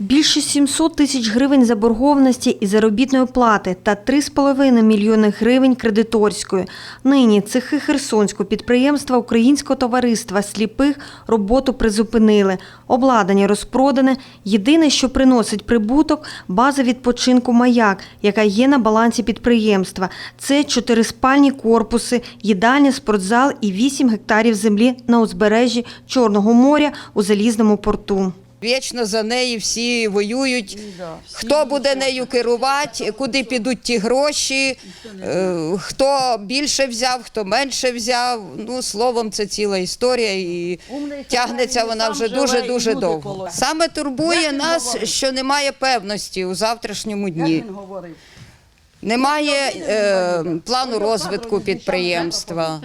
Більше 700 тисяч гривень заборгованості і заробітної плати та 3,5 мільйони гривень кредиторської. Нині цехи Херсонського підприємства Українського товариства сліпих роботу призупинили. Обладнання розпродане. Єдине, що приносить прибуток – база відпочинку «Маяк», яка є на балансі підприємства. Це чотириспальні корпуси, їдальня, спортзал і 8 гектарів землі на узбережжі Чорного моря у Залізному порту. Вічно за неї всі воюють. Хто буде нею керувати, куди підуть ті гроші, е, хто більше взяв, хто менше взяв. Ну, словом, це ціла історія і тягнеться вона вже дуже-дуже довго. Саме турбує нас, що немає певності у завтрашньому дні. Немає е, плану розвитку підприємства.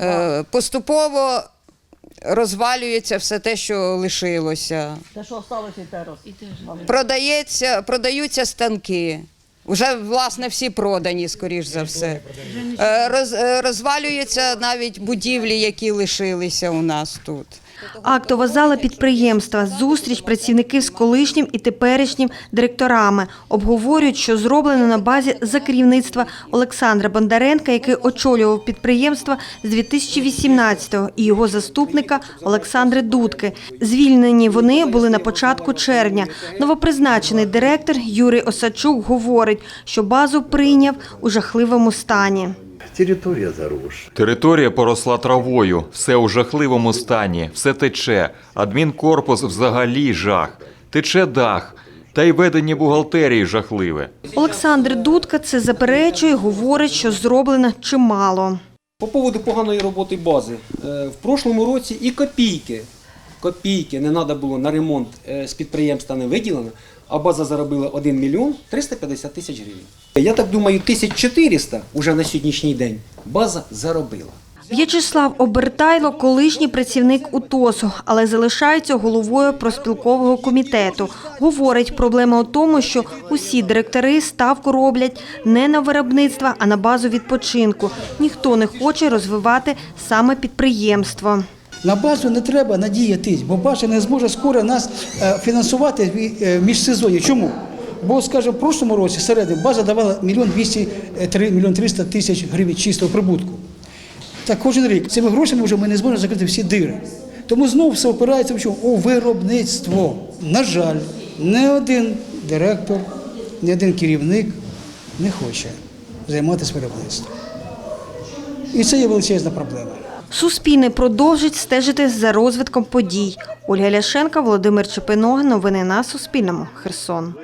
Е, поступово розвалюється все те, що лишилося. Те, що залишилося, і те роз. Продається, продаються станки. Вже власне всі продані, скоріш за все. Е, Роз, е, розвалюються навіть будівлі, які лишилися у нас тут. Актова зала підприємства, зустріч працівників з колишнім і теперішнім директорами обговорюють, що зроблено на базі за керівництва Олександра Бондаренка, який очолював підприємство з 2018-го, і його заступника Олександри Дудки. Звільнені вони були на початку червня. Новопризначений директор Юрій Осадчук говорить, що базу прийняв у жахливому стані. Територія заросша. Територія поросла травою, все у жахливому стані, все тече. Адмінкорпус взагалі жах. Тече дах. Та й ведення бухгалтерії жахливе. Олександр Дудка це заперечує, говорить, що зроблено чимало. По поводу поганої роботи бази. Е, В прошлому році і копійки, копійки не треба було на ремонт е, з підприємства не виділено, а база заробила 1 мільйон 350 тисяч гривень. Я так думаю, 1400 уже на сьогоднішній день база заробила. В'ячеслав Обертайло – колишній працівник УТОСу, але залишається головою проспілкового комітету. Говорить, проблема у тому, що усі директори ставку роблять не на виробництво, а на базу відпочинку. Ніхто не хоче розвивати саме підприємство. На базу не треба надіятись, бо база не зможе скоро нас е, фінансувати е, міжсезонні. Чому? Бо, скажімо, в прошлому році середньо база давала мільйон 200, е, мільйон 300 тисяч гривень чистого прибутку. Так кожен рік цими грошами вже ми не зможемо закрити всі дири. Тому знову все опирається в чому? У виробництво. На жаль, не один директор, не один керівник не хоче займатися виробництвом. І це є величезна проблема. Суспільне продовжить стежити за розвитком подій. Ольга Ляшенка, Володимир Чепиноги. Новини на Суспільному. Херсон.